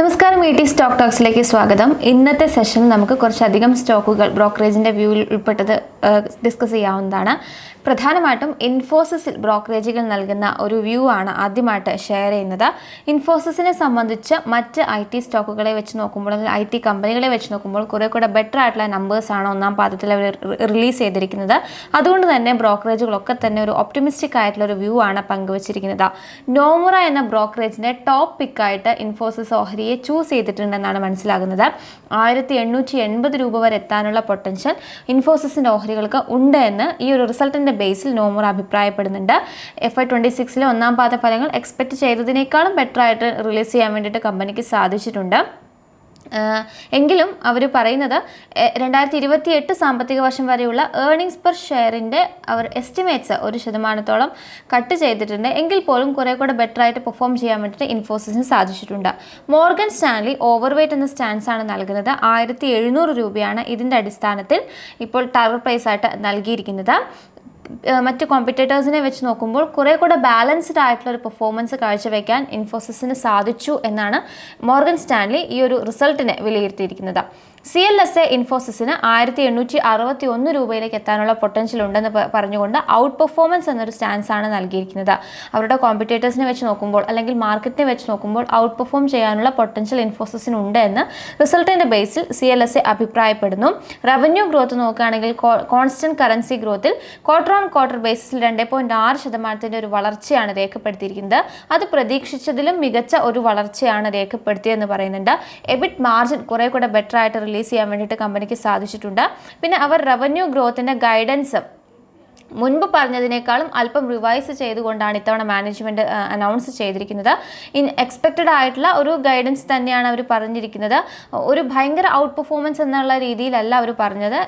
നമസ്കാരം E T stock ടോക്സിലേക്ക് സ്വാഗതം. ഇന്നത്തെ സെഷനിൽ നമുക്ക് കുറച്ചധികം സ്റ്റോക്കുകൾ ബ്രോക്കറേജിന്റെ വ്യൂവിൽ ഉൾപ്പെട്ടത് ഡിസ്കസ് ചെയ്യാവുന്നതാണ്. പ്രധാനമായിട്ടും ഇൻഫോസിസിൽ ബ്രോക്കറേജുകൾ നൽകുന്ന ഒരു വ്യൂ ആണ് ആദ്യമായിട്ട് ഷെയർ ചെയ്യുന്നത്. ഇൻഫോസിസിനെ സംബന്ധിച്ച് മറ്റ് ഐ ടി സ്റ്റോക്കുകളെ വെച്ച് നോക്കുമ്പോൾ അല്ലെങ്കിൽ ഐ ടി കമ്പനികളെ വെച്ച് നോക്കുമ്പോൾ കുറേ കൂടെ ബെറ്റർ ആയിട്ടുള്ള നമ്പേഴ്സാണ് ഒന്നാം പാദത്തിൽ അവർ റിലീസ് ചെയ്തിരിക്കുന്നത്. അതുകൊണ്ട് തന്നെ ബ്രോക്കറേജുകളൊക്കെ തന്നെ ഒരു ഒപ്റ്റിമിസ്റ്റിക് ആയിട്ടുള്ള ഒരു വ്യൂ ആണ് പങ്കുവച്ചിരിക്കുന്നത്. നോമുറ എന്ന ബ്രോക്കറേജിന്റെ ടോപ്പ് പിക്കായിട്ട് ഇൻഫോസിസ് ഓഹരിയെ ചൂസ് ചെയ്തിട്ടുണ്ടെന്നാണ് മനസ്സിലാകുന്നത്. ആയിരത്തി എണ്ണൂറ്റി എൺപത് രൂപ വരെ എത്താനുള്ള പൊട്ടൻഷ്യൽ ഇൻഫോസിസിന്റെ ഓഹരികൾക്ക് ഉണ്ട് എന്ന് ഈ ഒരു റിസൾട്ടിന്റെ ബേസിൽ നോമുറ അഭിപ്രായപ്പെടുന്നുണ്ട്. എഫ് ഐ ട്വന്റി സിക്സിലെ ഒന്നാം പാദ ഫലങ്ങൾ എക്സ്പെക്ട് ചെയ്തതിനേക്കാളും ബെറ്റർ ആയിട്ട് റിലീസ് ചെയ്യാൻ വേണ്ടിയിട്ട് കമ്പനിക്ക് സാധിച്ചിട്ടുണ്ട്. എങ്കിലും അവർ പറയുന്നത് രണ്ടായിരത്തി ഇരുപത്തി എട്ട് സാമ്പത്തിക വർഷം വരെയുള്ള ഏർണിങ്സ് പെർ ഷെയറിന്റെ അവർ എസ്റ്റിമേറ്റ്സ് ഒരു ശതമാനത്തോളം കട്ട് ചെയ്തിട്ടുണ്ട്. എങ്കിൽ പോലും കുറേ കൂടെ ബെറ്റർ ആയിട്ട് പെർഫോം ചെയ്യാൻ വേണ്ടിയിട്ട് ഇൻഫോസിസിന് സാധിച്ചിട്ടുണ്ട്. മോർഗൻ സ്റ്റാൻലി ഓവർ വെയ്റ്റ് എന്ന സ്റ്റാൻസ് ആണ് നൽകുന്നത്. ആയിരത്തി എഴുന്നൂറ് രൂപയാണ് ഇതിന്റെ അടിസ്ഥാനത്തിൽ ഇപ്പോൾ ടാർഗറ്റ് പ്രൈസ് ആയിട്ട് നൽകിയിരിക്കുന്നത്. മറ്റ് കോമ്പറ്റേറ്റേഴ്സിനെ വെച്ച് നോക്കുമ്പോൾ കുറേ കൂടെ ബാലൻസ്ഡ് ആയിട്ടുള്ള ഒരു പെർഫോമൻസ് കാഴ്ചവെക്കാൻ ഇൻഫോസിസിന് സാധിച്ചു എന്നാണ് മോർഗൻ സ്റ്റാൻലി ഈ ഒരു റിസൾട്ടിനെ വിലയിരുത്തിയിരിക്കുന്നത്. സി എൽ എസ് എ ഇൻഫോസിസിന് ആയിരത്തി എണ്ണൂറ്റി അറുപത്തി ഒന്ന് രൂപയിലേക്ക് എത്താനുള്ള പൊട്ടൻഷ്യൽ ഉണ്ടെന്ന് പറഞ്ഞുകൊണ്ട് ഔട്ട് പെർഫോമൻസ് എന്നൊരു സ്റ്റാൻസ് ആണ് നൽകിയിരിക്കുന്നത്. അവരുടെ കോമ്പറ്റേറ്റേഴ്സിനെ വെച്ച് നോക്കുമ്പോൾ അല്ലെങ്കിൽ മാർക്കറ്റിനെ വെച്ച് നോക്കുമ്പോൾ ഔട്ട് പെർഫോം ചെയ്യാനുള്ള പൊട്ടൻഷ്യൽ ഇൻഫോസിസിന് ഉണ്ട് എന്ന് റിസൾട്ടിന്റെ ബേസിൽ സി എൽ എസ് എ അഭിപ്രായപ്പെടുന്നു. റവന്യൂ ഗ്രോത്ത് നോക്കുകയാണെങ്കിൽ കോൺസ്റ്റന്റ് കറൻസി ഗ്രോത്തിൽ ക്വാർട്ടർ ഓൺ ക്വാർട്ടർ ബേസിസിൽ രണ്ട് പോയിന്റ് ആറ് ശതമാനത്തിന്റെ ഒരു വളർച്ചയാണ് രേഖപ്പെടുത്തിയിരിക്കുന്നത്. അത് പ്രതീക്ഷിച്ചതിലും മികച്ച ഒരു വളർച്ചയാണ് രേഖപ്പെടുത്തിയതെന്ന് പറയുന്നുണ്ട്. എബിറ്റ് മാർജിൻ കുറേ കൂടെ ബെറ്റർ ആയിട്ട് റിലീസ് ചെയ്യാൻ വേണ്ടിയിട്ട് കമ്പനിക്ക് സാധിച്ചിട്ടുണ്ട്. പിന്നെ അവർ റവന്യൂ ഗ്രോത്തിന്റെ ഗൈഡൻസ് മുൻപ് പറഞ്ഞതിനേക്കാളും അല്പം റിവൈസ് ചെയ്തുകൊണ്ടാണ് ഇത്തവണ മാനേജ്മെന്റ് അനൗൺസ് ചെയ്തിരിക്കുന്നത്. ഇൻ എക്സ്പെക്റ്റഡ് ആയിട്ടുള്ള ഒരു ഗൈഡൻസ് തന്നെയാണ് അവർ പറഞ്ഞിരിക്കുന്നത്. ഒരു ഭയങ്കര ഔട്ട് പെർഫോമൻസ് എന്നുള്ള രീതിയിലല്ല അവർ പറഞ്ഞത്.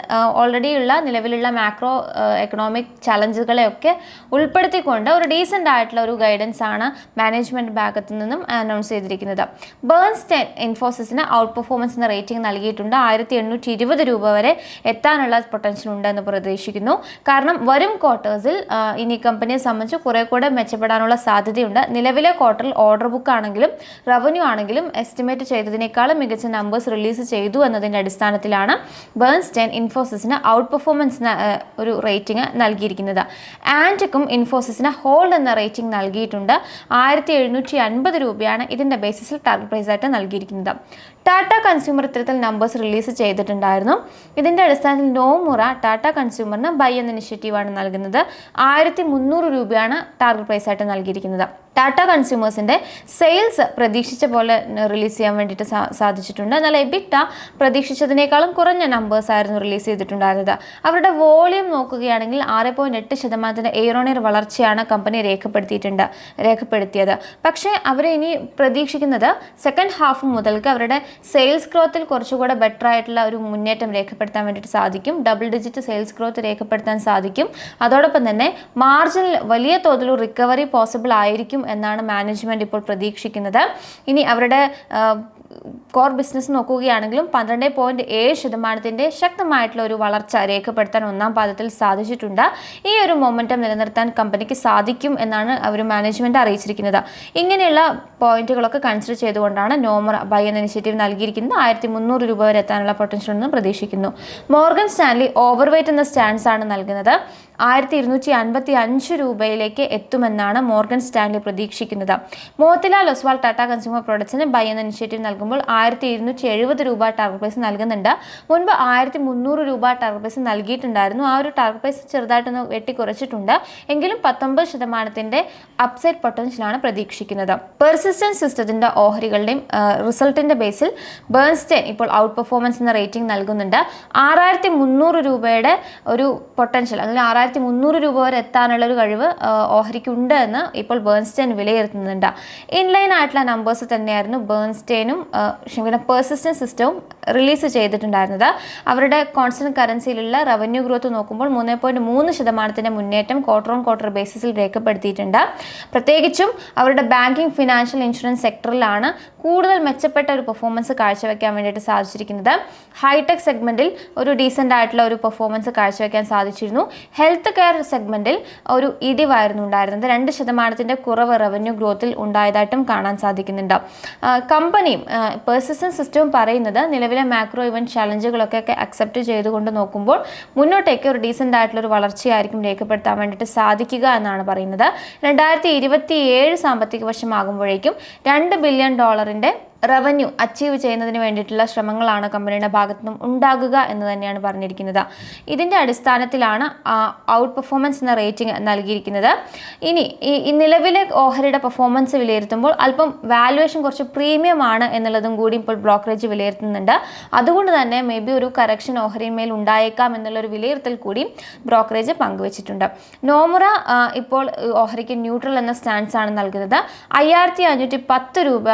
ഓൾറെഡി ഉള്ള നിലവിലുള്ള മാക്രോ എക്കണോമിക് ചലഞ്ചുകളെയൊക്കെ ഉൾപ്പെടുത്തിക്കൊണ്ട് ഒരു ഡീസന്റ് ആയിട്ടുള്ള ഒരു ഗൈഡൻസ് ആണ് മാനേജ്മെന്റ് ഭാഗത്തു നിന്നും അനൗൺസ് ചെയ്തിരിക്കുന്നത്. ബേൺസ്റ്റൈൻ ഇൻഫോസിസിന് ഔട്ട് പെർഫോമൻസ് എന്ന റേറ്റിംഗ് നൽകിയിട്ടുണ്ട്. ആയിരത്തി എണ്ണൂറ്റി ഇരുപത് രൂപ വരെ എത്താനുള്ള പൊട്ടൻഷ്യൽ ഉണ്ടെന്ന് പ്രതീക്ഷിക്കുന്നു. കാരണം വരും ക്വാർട്ടേഴ്സിൽ ഇനി കമ്പനിയെ സംബന്ധിച്ച് കുറേ കൂടെ മെച്ചപ്പെടാനുള്ള സാധ്യതയുണ്ട്. നിലവിലെ ക്വാർട്ടറിൽ ഓർഡർ ബുക്ക് ആണെങ്കിലും റവന്യൂ ആണെങ്കിലും എസ്റ്റിമേറ്റ് ചെയ്തതിനേക്കാളും മികച്ച നമ്പേഴ്സ് റിലീസ് ചെയ്തു എന്നതിന്റെ അടിസ്ഥാനത്തിലാണ് ബേൺസ്റ്റൈൻ ഇൻഫോസിസിന് ഔട്ട് പെർഫോമൻസ് ഒരു റേറ്റിംഗ് നൽകിയിരിക്കുന്നത്. ആന്റക്കും ഇൻഫോസിസിന് ഹോൾഡ് എന്ന റേറ്റിംഗ് നൽകിയിട്ടുണ്ട്. ആയിരത്തി എഴുന്നൂറ്റി അൻപത് രൂപയാണ് ഇതിന്റെ ബേസിസിൽ ടാർഗറ്റ് പ്രൈസ് ആയിട്ട് നൽകിയിരിക്കുന്നത്. ടാറ്റ കൺസ്യൂമർ ഇത്തരത്തിൽ നമ്പേഴ്സ് റിലീസ് ചെയ്തിട്ടുണ്ടായിരുന്നു. ഇതിന്റെ അടിസ്ഥാനത്തിൽ നോമുറ ടാറ്റ കൺസ്യൂമറിന് ബൈ എന്ന ഇനിഷ്യേറ്റീവാണ് നൽകുന്നത് ആയിരത്തി മുന്നൂറ് രൂപയാണ് ടാർഗറ്റ് പ്രൈസായിട്ട് നൽകിയിരിക്കുന്നത്. ടാറ്റ കൺസ്യൂമേഴ്സിന്റെ സെയിൽസ് പ്രതീക്ഷിച്ച പോലെ റിലീസ് ചെയ്യാൻ വേണ്ടിയിട്ട് സാധിച്ചിട്ടുണ്ട്. എന്നാൽ എബിറ്റ പ്രതീക്ഷിച്ചതിനേക്കാളും കുറഞ്ഞ നമ്പേഴ്സ് ആയിരുന്നു റിലീസ് ചെയ്തിട്ടുണ്ടായിരുന്നത്. അവരുടെ വോളിയം നോക്കുകയാണെങ്കിൽ ആറ് പോയിന്റ് എട്ട് ശതമാനത്തിന്റെ എയറോണിയർ വളർച്ചയാണ് കമ്പനി രേഖപ്പെടുത്തിയിട്ടുണ്ട് രേഖപ്പെടുത്തിയത്. പക്ഷേ അവർ ഇനി പ്രതീക്ഷിക്കുന്നത് സെക്കൻഡ് ഹാഫ് മുതൽക്ക് അവരുടെ സെയിൽസ് ഗ്രോത്തിൽ കുറച്ചുകൂടെ ബെറ്റർ ആയിട്ടുള്ള ഒരു മുന്നേറ്റം രേഖപ്പെടുത്താൻ വേണ്ടിയിട്ട് സാധിക്കും. ഡബിൾ ഡിജിറ്റ് സെയിൽസ് ഗ്രോത്ത് രേഖപ്പെടുത്താൻ സാധിക്കും. അതോടൊപ്പം തന്നെ മാർജിനിൽ വലിയ തോതിൽ റിക്കവറി പോസിബിൾ ആയിരിക്കും എന്നാണ് മാനേജ്മെന്റ് ഇപ്പോൾ പ്രതീക്ഷിക്കുന്നത്. ഇനി അവരുടെ കോർ ബിസിനസ് നോക്കുകയാണെങ്കിലും പന്ത്രണ്ട് പോയിന്റ് ഏഴ് ശതമാനത്തിന്റെ ശക്തമായിട്ടുള്ള ഒരു വളർച്ച രേഖപ്പെടുത്താൻ ഒന്നാം പാദത്തിൽ സാധിച്ചിട്ടുണ്ട്. ഈ ഒരു മൊമെന്റം നിലനിർത്താൻ കമ്പനിക്ക് സാധിക്കും എന്നാണ് അവർ മാനേജ്മെന്റ് അറിയിച്ചിരിക്കുന്നത്. ഇങ്ങനെയുള്ള പോയിന്റുകളൊക്കെ കൺസിഡർ ചെയ്തുകൊണ്ടാണ് നോമർ ബൈ എന്ന ഇനിഷ്യേറ്റീവ് നൽകിയിരിക്കുന്നത്. ആയിരത്തി മുന്നൂറ് രൂപ വരെ എത്താനുള്ള പൊട്ടൻഷ്യൽ എന്നും പ്രതീക്ഷിക്കുന്നു. മോർഗൻ സ്റ്റാൻലി ഓവർവെയ്റ്റ് എന്ന സ്റ്റാൻസ് ആണ് നൽകുന്നത്. ആയിരത്തി ഇരുന്നൂറ്റി അൻപത്തി അഞ്ച് രൂപയിലേക്ക് എത്തുമെന്നാണ് മോർഗൻ സ്റ്റാൻലി പ്രതീക്ഷിക്കുന്നത്. മോത്തിലാൽ ഒസ്വാൾ ടാറ്റ കൺസ്യൂമർ പ്രൊഡക്ട്സിന് ബൈ എന്ന ഇനിഷ്യേറ്റീവ് നൽകുമ്പോൾ ആയിരത്തി ഇരുന്നൂറ്റി എഴുപത് രൂപ ടാർഗറ്റ് പ്രൈസ് നൽകുന്നുണ്ട്. മുൻപ് ആയിരത്തി മുന്നൂറ് രൂപ ടാർഗറ്റ് പ്രൈസ് നൽകിയിട്ടുണ്ടായിരുന്നു. ആ ഒരു ടാർഗറ്റ് പ്രൈസ് ചെറുതായിട്ടൊന്ന് വെട്ടിക്കുറച്ചിട്ടുണ്ട്. എങ്കിലും പത്തൊമ്പത് ശതമാനത്തിന്റെ അപ്സൈഡ് പൊട്ടൻഷ്യലാണ് പ്രതീക്ഷിക്കുന്നത്. പെർസിസ്റ്റൻസ് സിസ്റ്റത്തിന്റെ ഓഹരികളുടെയും റിസൾട്ടിന്റെ ബേസിൽ ബേൺസ്റ്റൈൻ ഇപ്പോൾ ഔട്ട് പെർഫോമൻസ് എന്ന റേറ്റിംഗ് നൽകുന്നുണ്ട്. ആറായിരത്തി മുന്നൂറ് രൂപയുടെ ഒരു പൊട്ടൻഷ്യൽ അല്ലെങ്കിൽ ആറായിരത്തി മുന്നൂറ് രൂപ വരെ എത്താനുള്ള ഒരു കഴിവ് ഓഹരിക്കുണ്ട് എന്ന് ഇപ്പോൾ ബേൺസ്റ്റൈൻ വിലയിരുത്തുന്നുണ്ട്. ഇൻലൈൻ ആയിട്ടുള്ള നമ്പേഴ്സ് തന്നെയായിരുന്നു ബേൺസ്റ്റൈനും ക്ഷമിക്കണം പേഴ്സിസ്റ്റൻ സിസ്റ്റവും റിലീസ് ചെയ്തിട്ടുണ്ടായിരുന്നത്. അവരുടെ കോൺസ്റ്റന്റ് കറൻസിയിലുള്ള റവന്യൂ ഗ്രോത്ത് നോക്കുമ്പോൾ മൂന്ന് പോയിന്റ് മൂന്ന് ശതമാനത്തിന്റെ മുന്നേറ്റം ക്വാർട്ടർ ഓൺ ക്വാർട്ടർ ബേസിസിൽ രേഖപ്പെടുത്തിയിട്ടുണ്ട്. പ്രത്യേകിച്ചും അവരുടെ ബാങ്കിങ് ഫിനാൻഷ്യൽ ഇൻഷുറൻസ് സെക്ടറിലാണ് കൂടുതൽ മെച്ചപ്പെട്ട ഒരു പെർഫോമൻസ് കാഴ്ചവെക്കാൻ വേണ്ടിയിട്ട് സാധിച്ചിരിക്കുന്നത്. ഹൈടെക് സെഗ്മെന്റിൽ ഒരു ഡീസന്റ് ആയിട്ടുള്ള ഒരു പെർഫോമൻസ് കാഴ്ചവെക്കാൻ സാധിച്ചിരുന്നു. ഹെൽത്ത് കെയർ സെഗ്മെന്റിൽ ഒരു ഇടിവായിരുന്നു ഉണ്ടായിരുന്നത്. രണ്ട് ശതമാനത്തിന്റെ കുറവ് റവന്യൂ ഗ്രോത്തിൽ ഉണ്ടായതായിട്ടും കാണാൻ സാധിക്കുന്നുണ്ട്. കമ്പനി കമ്പനിയും പേഴ്സിസ്റ്റൻ സിസ്റ്റവും പറയുന്നത് നിലവിലെ മാക്രോ ഇവന്റ് ചലഞ്ചുകളൊക്കെ അക്സെപ്റ്റ് ചെയ്തുകൊണ്ട് നോക്കുമ്പോൾ മുന്നോട്ടേക്ക് ഒരു ഡീസന്റ് ആയിട്ടുള്ള ഒരു വളർച്ചയായിരിക്കും രേഖപ്പെടുത്താൻ വേണ്ടിയിട്ട് സാധിക്കുക എന്നാണ് പറയുന്നത്. രണ്ടായിരത്തി ഇരുപത്തി ഏഴ് സാമ്പത്തിക വർഷമാകുമ്പോഴേക്കും രണ്ട് ബില്യൺ ഡോളറിന്റെ റവന്യൂ അച്ചീവ് ചെയ്യുന്നതിന് വേണ്ടിയിട്ടുള്ള ശ്രമങ്ങളാണ് കമ്പനിയുടെ ഭാഗത്തു നിന്നും ഉണ്ടാകുക എന്ന് തന്നെയാണ് പറഞ്ഞിരിക്കുന്നത്. ഇതിന്റെ അടിസ്ഥാനത്തിലാണ് ഔട്ട് പെർഫോമൻസ് എന്ന റേറ്റിംഗ് നൽകിയിരിക്കുന്നത്. ഇനി ഈ നിലവിലെ ഓഹരിയുടെ പെർഫോമൻസ് വിലയിരുത്തുമ്പോൾ അല്പം വാലുവേഷൻ കുറച്ച് പ്രീമിയം ആണ് എന്നുള്ളതും കൂടി ഇപ്പോൾ ബ്രോക്കറേജ് വിലയിരുത്തുന്നുണ്ട്. അതുകൊണ്ട് തന്നെ മേ ബി ഒരു കറക്ഷൻ ഓഹരിമേൽ ഉണ്ടായേക്കാം എന്നുള്ളൊരു വിലയിരുത്തൽ കൂടി ബ്രോക്കറേജ് പങ്കുവച്ചിട്ടുണ്ട്. നോമുറ ഇപ്പോൾ ഓഹരിക്ക് ന്യൂട്രൽ എന്ന സ്റ്റാൻസ് ആണ് നൽകുന്നത്. അയ്യായിരത്തി അഞ്ഞൂറ്റി പത്ത് രൂപ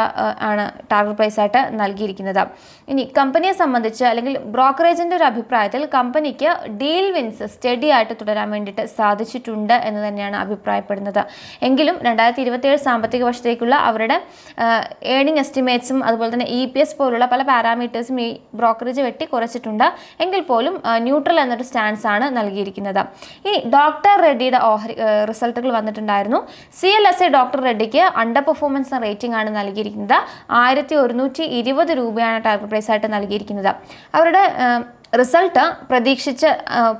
ആണ് ടാർഗറ്റ് പ്രൈസ് ആയിട്ട് നൽകിയിരിക്കുന്നത്. ഇനി കമ്പനിയെ സംബന്ധിച്ച് അല്ലെങ്കിൽ ബ്രോക്കറേജിന്റെ ഒരു അഭിപ്രായത്തിൽ കമ്പനിക്ക് ഡീൽ വിൻസ് സ്റ്റഡി ആയിട്ട് തുടരാൻ വേണ്ടിയിട്ട് സാധിച്ചിട്ടുണ്ട് എന്ന് തന്നെയാണ് അഭിപ്രായപ്പെടുന്നത്. എങ്കിലും രണ്ടായിരത്തി ഇരുപത്തിയേഴ് സാമ്പത്തിക വർഷത്തേക്കുള്ള അവരുടെ ഏണിംഗ് എസ്റ്റിമേറ്റ്സും അതുപോലെ തന്നെ ഇ പി എസ് പോലുള്ള പല പാരാമീറ്റേഴ്സും ഈ ബ്രോക്കറേജ് വെട്ടി കുറച്ചിട്ടുണ്ട്. എങ്കിൽ പോലും ന്യൂട്രൽ എന്നൊരു സ്റ്റാൻസ് ആണ് നൽകിയിരിക്കുന്നത്. ഇനി ഡോക്ടർ റെഡ്ഡിയുടെ ഓഹരി റിസൾട്ടുകൾ വന്നിട്ടുണ്ടായിരുന്നു. C L S A doctor റെഡ്ഡിക്ക് under performance rating ആണ് നൽകിയിരിക്കുന്നത്. ആയിരത്തി ഒരുന്നൂറ്റി ഇരുപത് രൂപയാണ് ടാർഗറ്റ് പ്രൈസായിട്ട് നൽകിയിരിക്കുന്നത്. അവരുടെ റിസൾട്ട് പ്രതീക്ഷിച്ച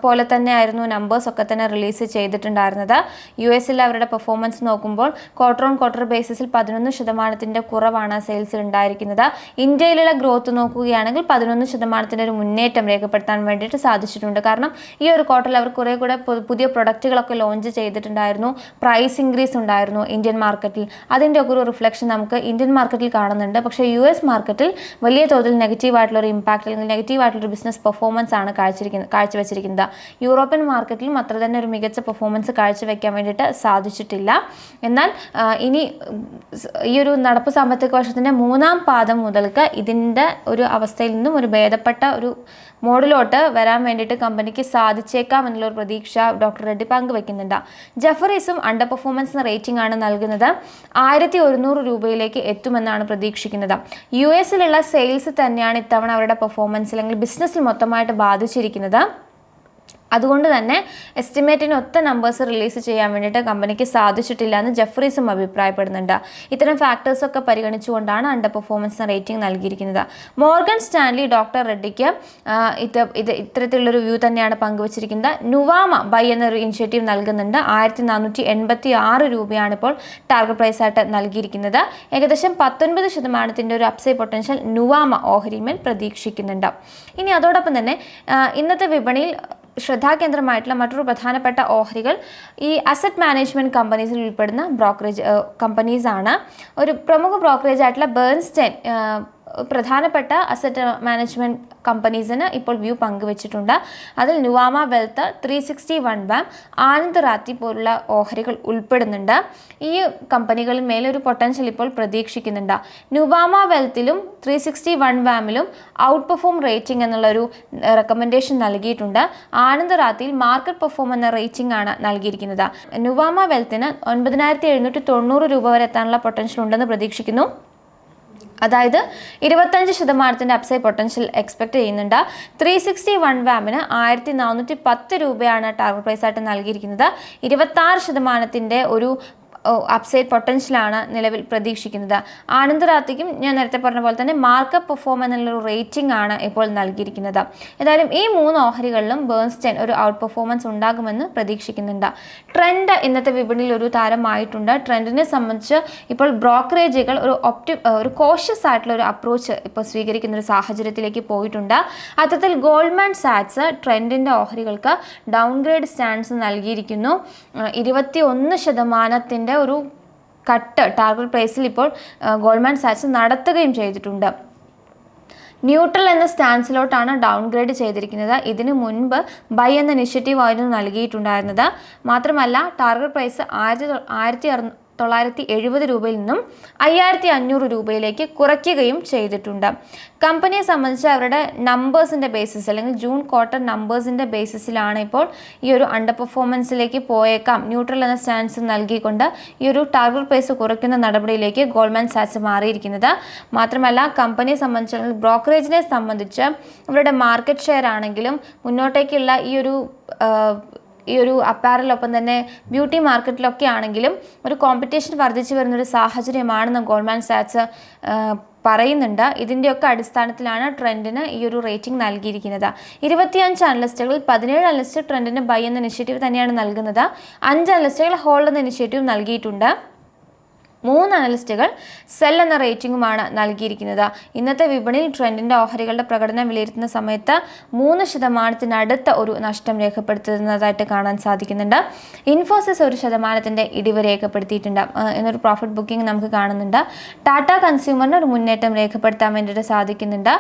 പോലെ തന്നെ ആയിരുന്നു നമ്പേഴ്സ് ഒക്കെ തന്നെ റിലീസ് ചെയ്തിട്ടുണ്ടായിരുന്നത്. യു എസിൽ അവരുടെ പെർഫോമൻസ് നോക്കുമ്പോൾ ക്വാർട്ടർ ഓൺ ക്വാർട്ടർ ബേസിസിൽ പതിനൊന്ന് ശതമാനത്തിന്റെ കുറവാണ് സെയിൽസിൽ ഉണ്ടായിരിക്കുന്നത്. ഇന്ത്യയിലുള്ള ഗ്രോത്ത് നോക്കുകയാണെങ്കിൽ പതിനൊന്ന് ശതമാനത്തിന്റെ ഒരു മുന്നേറ്റം രേഖപ്പെടുത്താൻ വേണ്ടിയിട്ട് സാധിച്ചിട്ടുണ്ട്. കാരണം ഈ ഒരു ക്വാർട്ടറിൽ അവർ കുറേ കൂടെ പുതിയ പ്രൊഡക്റ്റുകളൊക്കെ ലോഞ്ച് ചെയ്തിട്ടുണ്ടായിരുന്നു. പ്രൈസ് ഇൻക്രീസ് ഉണ്ടായിരുന്നു ഇന്ത്യൻ മാർക്കറ്റിൽ അതിന്റെ ഒക്കെ ഒരു റിഫ്ലക്ഷൻ നമുക്ക് ഇന്ത്യൻ മാർക്കറ്റിൽ കാണുന്നുണ്ട്. പക്ഷേ യു എസ് മാർക്കറ്റിൽ വലിയ തോതിൽ നെഗറ്റീവ് ആയിട്ടുള്ള ഒരു ഇമ്പാക്റ്റ് അല്ലെങ്കിൽ നെഗറ്റീവ് ആയിട്ടുള്ള ഒരു ബിസിനസ് പെർഫോമൻസ് ആണ് കാഴ്ചയിരിക്കുന്നത് കാഴ്ചവെച്ചിരിക്കുന്നത്. യൂറോപ്യൻ മാർക്കറ്റിലും അത്ര തന്നെ ഒരു മികച്ച പെർഫോമൻസ് കാഴ്ചവെക്കാൻ വേണ്ടിയിട്ട് സാധിച്ചിട്ടില്ല. എന്നാൽ ഇനി ഈ ഒരു നടപ്പ് സാമ്പത്തിക വർഷത്തിന്റെ മൂന്നാം പാദം മുതൽക്ക് ഇതിന്റെ ഒരു അവസ്ഥയിൽ നിന്നും ഒരു ഭേദപ്പെട്ട ഒരു മോഡിലോട്ട് വരാൻ വേണ്ടിയിട്ട് കമ്പനിക്ക് സാധിച്ചേക്കാം എന്നുള്ള ഒരു പ്രതീക്ഷ ഡോക്ടർ റെഡ്ഡി പങ്കുവെക്കുന്നുണ്ട് ജഫറീസും അണ്ടർ പെർഫോമൻസ് റേറ്റിംഗ് ആണ് നൽകുന്നത്. ആയിരത്തി ഒരുന്നൂറ് രൂപയിലേക്ക് എത്തുമെന്നാണ് പ്രതീക്ഷിക്കുന്നത്. യു എസിലുള്ള സെയിൽസ് തന്നെയാണ് ഇത്തവണ അവരുടെ പെർഫോമൻസ് അല്ലെങ്കിൽ ബിസിനസ്സിൽ മൊത്തമായിട്ട് ബാധിച്ചിരിക്കുന്നത് അതുകൊണ്ട് തന്നെ എസ്റ്റിമേറ്റിന് ഒത്ത നമ്പേഴ്സ് റിലീസ് ചെയ്യാൻ വേണ്ടിയിട്ട് കമ്പനിക്ക് സാധിച്ചിട്ടില്ല എന്ന് ജെഫ്രീസും അഭിപ്രായപ്പെടുന്നുണ്ട്. ഇത്തരം ഫാക്ടേഴ്സൊക്കെ പരിഗണിച്ചുകൊണ്ടാണ് അണ്ടർ പെർഫോമൻസിന് റേറ്റിംഗ് നൽകിയിരിക്കുന്നത്. മോർഗൻ സ്റ്റാൻലി ഡോക്ടർ റെഡ്ഡിക്ക് ഇത് ഇത് ഇത്തരത്തിലുള്ളൊരു വ്യൂ തന്നെയാണ് പങ്കുവച്ചിരിക്കുന്നത്. നുവാമ ബൈ എന്നൊരു ഇനിഷ്യേറ്റീവ് നൽകുന്നുണ്ട്. ആയിരത്തി നാനൂറ്റി എൺപത്തി ആറ് രൂപയാണ് ഇപ്പോൾ ടാർഗറ്റ് പ്രൈസ് ആയിട്ട് നൽകിയിരിക്കുന്നത്. ഏകദേശം പത്തൊൻപത് ശതമാനത്തിന്റെ ഒരു അപ്സൈ പൊട്ടൻഷ്യൽ നുവാമ ഓഹരിമേൽ പ്രതീക്ഷിക്കുന്നുണ്ട്. ഇനി അതോടൊപ്പം തന്നെ ഇന്നത്തെ വിപണിയിൽ ശ്രദ്ധാകേന്ദ്രമായിട്ടുള്ള മറ്റൊരു പ്രധാനപ്പെട്ട ഓഹരികൾ ഈ അസറ്റ് മാനേജ്മെന്റ് കമ്പനീസിൽ ഉൾപ്പെടുന്ന ബ്രോക്കറേജ് കമ്പനീസാണ് ഒരു പ്രമുഖ ബ്രോക്കറേജ് ആയിട്ടുള്ള ബേൺസ്റ്റൈൻ പ്രധാനപ്പെട്ട അസറ്റ് മാനേജ്മെന്റ് കമ്പനീസിന് ഇപ്പോൾ വ്യൂ പങ്കുവച്ചിട്ടുണ്ട്. അതിൽ Nuvama wealth three sixty one WAM Anand Rathi പോലുള്ള ഓഹരികൾ ഉൾപ്പെടുന്നുണ്ട്. ഈ കമ്പനികളിൽ മേലെ ഒരു പൊട്ടൻഷ്യൽ ഇപ്പോൾ പ്രതീക്ഷിക്കുന്നുണ്ട്. നുവാമ വെൽത്തിലും ത്രീ സിക്സ്റ്റി വൺ വാമിലും ഔട്ട് പെർഫോം റേറ്റിംഗ് എന്നുള്ളൊരു റെക്കമെൻഡേഷൻ നൽകിയിട്ടുണ്ട്. ആനന്ദ് റാത്തിയിൽ മാർക്കറ്റ് പെർഫോം എന്ന റേറ്റിംഗ് ആണ് നൽകിയിരിക്കുന്നത്. നുവാമ വെൽത്തിന് ഒൻപതിനായിരത്തി എഴുന്നൂറ്റി തൊണ്ണൂറ് രൂപ വരെ എത്താനുള്ള പൊട്ടൻഷ്യൽ ഉണ്ടെന്ന് പ്രതീക്ഷിക്കുന്നു. അതായത് ഇരുപത്തഞ്ച് ശതമാനത്തിന്റെ അപ്സൈഡ് പൊട്ടൻഷ്യൽ എക്സ്പെക്ട് ചെയ്യുന്നുണ്ട്. ത്രീ സിക്സ്റ്റി വൺ വാമിന് ആയിരത്തി നാനൂറ്റി പത്ത് രൂപയാണ് ടാർഗറ്റ് പ്രൈസ് ആയിട്ട് നൽകിയിരിക്കുന്നത്. ഇരുപത്താറ് ശതമാനത്തിന്റെ ഒരു അപ്സൈഡ് പൊട്ടൻഷ്യലാണ് നിലവിൽ പ്രതീക്ഷിക്കുന്നത്. ആനന്ദ് റാത്തിക്കും ഞാൻ നേരത്തെ പറഞ്ഞ പോലെ തന്നെ മാർക്കപ്പ് പെർഫോം എന്നുള്ളൊരു റേറ്റിംഗ് ആണ് ഇപ്പോൾ നൽകിയിരിക്കുന്നത്. ഏതായാലും ഈ മൂന്ന് ഓഹരികളിലും ബേൺസ്റ്റൈൻ ഒരു ഔട്ട് പെർഫോമൻസ് ഉണ്ടാകുമെന്ന് പ്രതീക്ഷിക്കുന്നുണ്ട്. ട്രെൻഡ് ഇന്നത്തെ വിപണിയിൽ ഒരു താരമായിട്ടുണ്ട്. ട്രെൻഡിനെ സംബന്ധിച്ച് ഇപ്പോൾ ബ്രോക്കറേജുകൾ ഒരു ഒപ്റ്റി ഒരു കോഷ്യസ് ആയിട്ടുള്ള ഒരു അപ്രോച്ച് ഇപ്പോൾ സ്വീകരിക്കുന്ന ഒരു സാഹചര്യത്തിലേക്ക് പോയിട്ടുണ്ട്. അത്തരത്തിൽ ഗോൾഡ്മാൻ സാറ്റ്സ് ട്രെൻഡിന്റെ ഓഹരികൾക്ക് ഡൗൺഗ്രേഡ് സ്റ്റാൻഡ്സ് നൽകിയിരിക്കുന്നു. ഇരുപത്തി ഒന്ന് ശതമാനത്തിന്റെ ഒരു കട്ട് ടാർഗറ്റ് പ്രൈസിൽ ഇപ്പോൾ ഗോൾഡ്മാൻ സാച്ച് നടത്തുകയും ചെയ്തിട്ടുണ്ട്. ന്യൂട്രൽ എന്ന സ്റ്റാൻസിലോട്ടാണ് ഡൗൺഗ്രേഡ് ചെയ്തിരിക്കുന്നത്. ഇതിനു മുൻപ് ബൈ എന്ന ഇനിഷ്യേറ്റീവ് ആയിരുന്നു നൽകിയിട്ടുണ്ടായിരുന്നത്. മാത്രമല്ല ടാർഗറ്റ് പ്രൈസ് ആയിരത്തി ആയിരത്തി തൊള്ളായിരത്തി എഴുപത് രൂപയിൽ നിന്നും അയ്യായിരത്തി അഞ്ഞൂറ് രൂപയിലേക്ക് കുറയ്ക്കുകയും ചെയ്തിട്ടുണ്ട്. കമ്പനിയെ സംബന്ധിച്ച് അവരുടെ നമ്പേഴ്സിന്റെ ബേസിസ് അല്ലെങ്കിൽ ജൂൺ ക്വാർട്ടർ നമ്പേഴ്സിന്റെ ബേസിസിലാണ് ഇപ്പോൾ ഈ ഒരു അണ്ടർ പെർഫോമൻസിലേക്ക് പോയേക്കാം. ന്യൂട്രൽ എന്ന സ്റ്റാൻസ് നൽകിക്കൊണ്ട് ഈ ഒരു ടാർഗറ്റ് പ്രൈസ് കുറയ്ക്കുന്ന നടപടിയിലേക്ക് ഗോൾഡ്മാൻ സാറ്റ്സ് മാറിയിരിക്കുന്നത്. മാത്രമല്ല കമ്പനിയെ സംബന്ധിച്ച് അല്ലെങ്കിൽ ബ്രോക്കറേജിനെ സംബന്ധിച്ച് അവരുടെ മാർക്കറ്റ് ഷെയർ ആണെങ്കിലും മുന്നോട്ടേക്കുള്ള ഈ ഒരു ഈ ഒരു അപ്പാരലൊപ്പം തന്നെ ബ്യൂട്ടി മാർക്കറ്റിലൊക്കെ ആണെങ്കിലും ഒരു കോമ്പറ്റീഷൻ വർദ്ധിച്ചു വരുന്നൊരു സാഹചര്യമാണെന്ന് ഗോൾഡ്മാൻ സാറ്റ്സ് പറയുന്നുണ്ട്. ഇതിന്റെയൊക്കെ അടിസ്ഥാനത്തിലാണ് ട്രെൻഡിന് ഈ ഒരു റേറ്റിംഗ് നൽകിയിരിക്കുന്നത്. ഇരുപത്തിയഞ്ച് അനലിസ്റ്റുകളിൽ പതിനേഴ് അനലിസ്റ്റ് ട്രെൻഡിന് ബൈ എന്ന ഇനിഷ്യേറ്റീവ് തന്നെയാണ് നൽകുന്നത്. അഞ്ച് അനലിസ്റ്റുകൾ ഹോൾഡ് എന്ന ഇനിഷ്യേറ്റീവ് നൽകിയിട്ടുണ്ട്. മൂന്ന് അനലിസ്റ്റുകൾ സെൽ എന്ന റേറ്റിംഗുമാണ് നൽകിയിരിക്കുന്നത്. ഇന്നത്തെ വിപണിയിൽ ട്രെൻഡിന്റെ ഓഹരികളുടെ പ്രകടനം വിലയിരുത്തുന്ന സമയത്ത് മൂന്ന് ശതമാനത്തിനടുത്ത ഒരു നഷ്ടം രേഖപ്പെടുത്തുന്നതായിട്ട് കാണാൻ സാധിക്കുന്നുണ്ട്. ഇൻഫോസിസ് ഒരു ശതമാനത്തിന്റെ ഇടിവ് രേഖപ്പെടുത്തിയിട്ടുണ്ട്. എന്നൊരു പ്രോഫിറ്റ് ബുക്കിംഗ് നമുക്ക് കാണുന്നുണ്ട്. ടാറ്റ കൺസ്യൂമറിന് ഒരു മുന്നേറ്റം രേഖപ്പെടുത്താൻ വേണ്ടിയിട്ട് സാധിക്കുന്നുണ്ട്.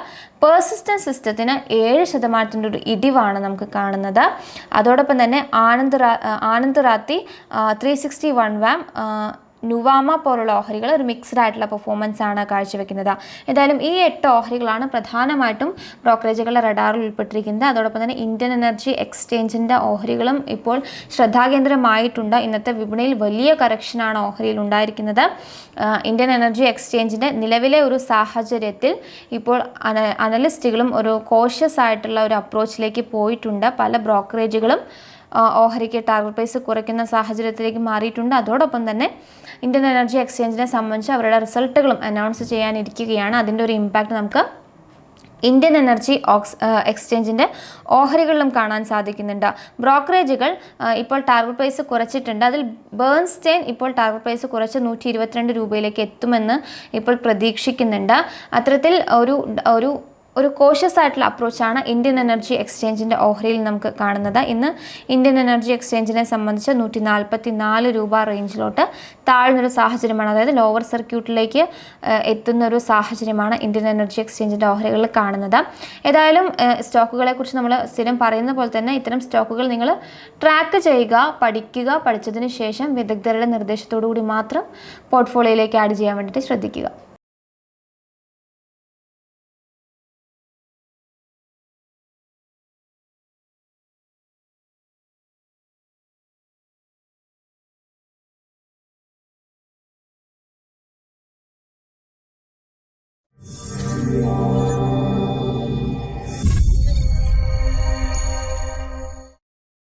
പേഴ്സിസ്റ്റൻ സിസ്റ്റത്തിന് ഏഴ് ശതമാനത്തിന്റെ ഒരു ഇടിവാണ് നമുക്ക് കാണുന്നത്. അതോടൊപ്പം തന്നെ Anand Anand Rathi three sixty one warm Nuvama പോലുള്ള ഓഹരികൾ ഒരു മിക്സ്ഡ് ആയിട്ടുള്ള പെർഫോമൻസ് ആണ് കാഴ്ചവെക്കുന്നത്. എന്തായാലും ഈ എട്ട് ഓഹരികളാണ് പ്രധാനമായിട്ടും ബ്രോക്കറേജുകളുടെ റഡാറിൽ ഉൾപ്പെട്ടിരിക്കുന്നത്. അതോടൊപ്പം തന്നെ ഇന്ത്യൻ എനർജി എക്സ്ചേഞ്ചിന്റെ ഓഹരികളും ഇപ്പോൾ ശ്രദ്ധാകേന്ദ്രമായിട്ടുണ്ട്. ഇന്നത്തെ വിപണിയിൽ വലിയ കറക്ഷനാണ് ഓഹരിയിൽ ഉണ്ടായിരിക്കുന്നത്. ഇന്ത്യൻ എനർജി എക്സ്ചേഞ്ചിന്റെ നിലവിലെ ഒരു സാഹചര്യത്തിൽ ഇപ്പോൾ അനലിസ്റ്റുകളും ഒരു കോഷ്യസ് ആയിട്ടുള്ള ഒരു അപ്രോച്ചിലേക്ക് പോയിട്ടുണ്ട്. പല ബ്രോക്കറേജുകളും ഓഹരിക്ക് ടാർഗറ്റ് പ്രൈസ് കുറയ്ക്കുന്ന സാഹചര്യത്തിലേക്ക് മാറിയിട്ടുണ്ട്. അതോടൊപ്പം തന്നെ ഇന്ത്യൻ എനർജി എക്സ്ചേഞ്ചിനെ സംബന്ധിച്ച് അവരുടെ റിസൾട്ടുകളും അനൗൺസ് ചെയ്യാനിരിക്കുകയാണ്. അതിന്റെ ഒരു ഇമ്പാക്റ്റ് നമുക്ക് ഇന്ത്യൻ എനർജി ഓക്സ് എക്സ്ചേഞ്ചിന്റെ ഓഹരികളിലും കാണാൻ സാധിക്കുന്നുണ്ട്. ബ്രോക്കറേജുകൾ ഇപ്പോൾ ടാർഗറ്റ് പ്രൈസ് കുറച്ചിട്ടുണ്ട്. അതിൽ ബേൺസ്റ്റെയിൻ ഇപ്പോൾ ടാർഗറ്റ് പ്രൈസ് കുറച്ച് നൂറ്റി ഇരുപത്തിരണ്ട് രൂപയിലേക്ക് എത്തുമെന്ന് ഇപ്പോൾ പ്രതീക്ഷിക്കുന്നുണ്ട്. അത്തരത്തിൽ ഒരു ഒരു ഒരു കോഷ്യസ് ആയിട്ടുള്ള അപ്രോച്ചാണ് ഇന്ത്യൻ എനർജി എക്സ്ചേഞ്ചിന്റെ ഓഹരിയിൽ നമുക്ക് കാണുന്നത്. ഇന്ന് ഇന്ത്യൻ എനർജി എക്സ്ചേഞ്ചിനെ സംബന്ധിച്ച് നൂറ്റി നാൽപ്പത്തി നാല് രൂപ റേഞ്ചിലോട്ട് താഴ്ന്നൊരു സാഹചര്യമാണ്. അതായത് ലോവർ സർക്യൂട്ടിലേക്ക് എത്തുന്ന ഒരു സാഹചര്യമാണ് ഇന്ത്യൻ എനർജി എക്സ്ചേഞ്ചിന്റെ ഓഹരികളിൽ കാണുന്നത്. ഏതായാലും സ്റ്റോക്കുകളെ കുറിച്ച് നമ്മൾ സ്ഥിരം പറയുന്ന പോലെ തന്നെ ഇത്തരം സ്റ്റോക്കുകൾ നിങ്ങൾ ട്രാക്ക് ചെയ്യുക പഠിക്കുക പഠിച്ചതിന് ശേഷം വിദഗ്ധരുടെ നിർദ്ദേശത്തോടു കൂടി മാത്രം പോർട്ട്ഫോളിയോയിലേക്ക് ആഡ് ചെയ്യാൻ വേണ്ടിയിട്ട് ശ്രദ്ധിക്കുക.